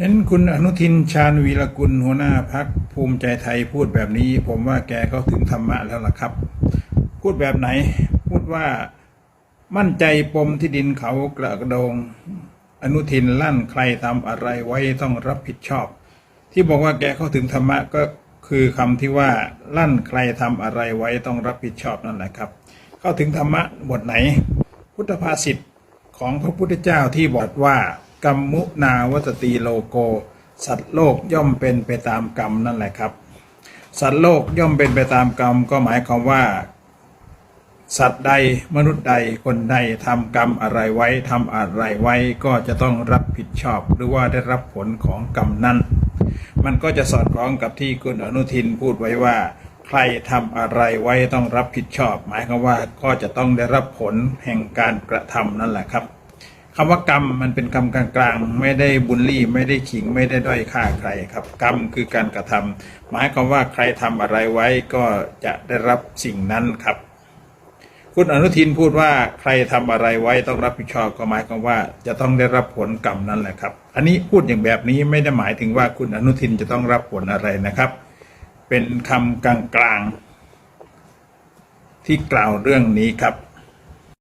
เห็นคุณอนุทินชาญวีรกุลหัวหน้าพักภูมิใจไทยพูดแบบนี้ ผมว่าแกก็ถึงธรรมะแล้วล่ะครับ พูดแบบไหน พูดว่ามั่นใจปมที่ดินเขากระโดง อนุทินลั่นใครทำอะไรไว้ต้องรับผิดชอบ ที่บอกว่าแกเข้าถึงธรรมะก็คือคำที่ว่าลั่นใครทำอะไรไว้ต้องรับผิดชอบนั่นแหละครับ เข้าถึงธรรมะบทไหน พุทธภาษิตของพระพุทธเจ้าที่บอกว่า กรรมุนาวัตตีโลโก สัตว์โลกย่อมเป็นไปตามกรรมนั่นแหละครับ สัตว์โลกย่อมเป็นไปตามกรรมก็หมายความว่า สัตว์ใดมนุษย์ใดคนใดทำกรรมอะไรไว้ทำอะไรไว้ก็จะต้องรับผิดชอบ หรือว่าได้รับผลของกรรมนั้น มันก็จะสอดคล้องกับที่คุณอนุทินพูดไว้ว่าใครทำอะไรไว้ต้องรับผิดชอบ หมายความว่าก็จะต้องได้รับผลแห่งการกระทำนั่นแหละครับ คำว่ากรรมมันเป็นคำกลางๆ ไม่ได้บุลลี่ไม่ได้ขิงไม่ได้ด้อยค่าใครครับ กรรมคือการกระทำหมายความว่าใครทำอะไรไว้ก็จะได้รับสิ่งนั้นครับ คุณอนุทินพูดว่าใครทำอะไรไว้ต้องรับผิดชอบก็หมายความว่า จะต้องได้รับผลกรรมนั่นแหละครับ อันนี้พูดอย่างแบบนี้ไม่ได้หมายถึงว่าคุณอนุทินจะต้องรับผลอะไรนะครับ เป็นคำกลางๆที่กล่าวเรื่องนี้ครับ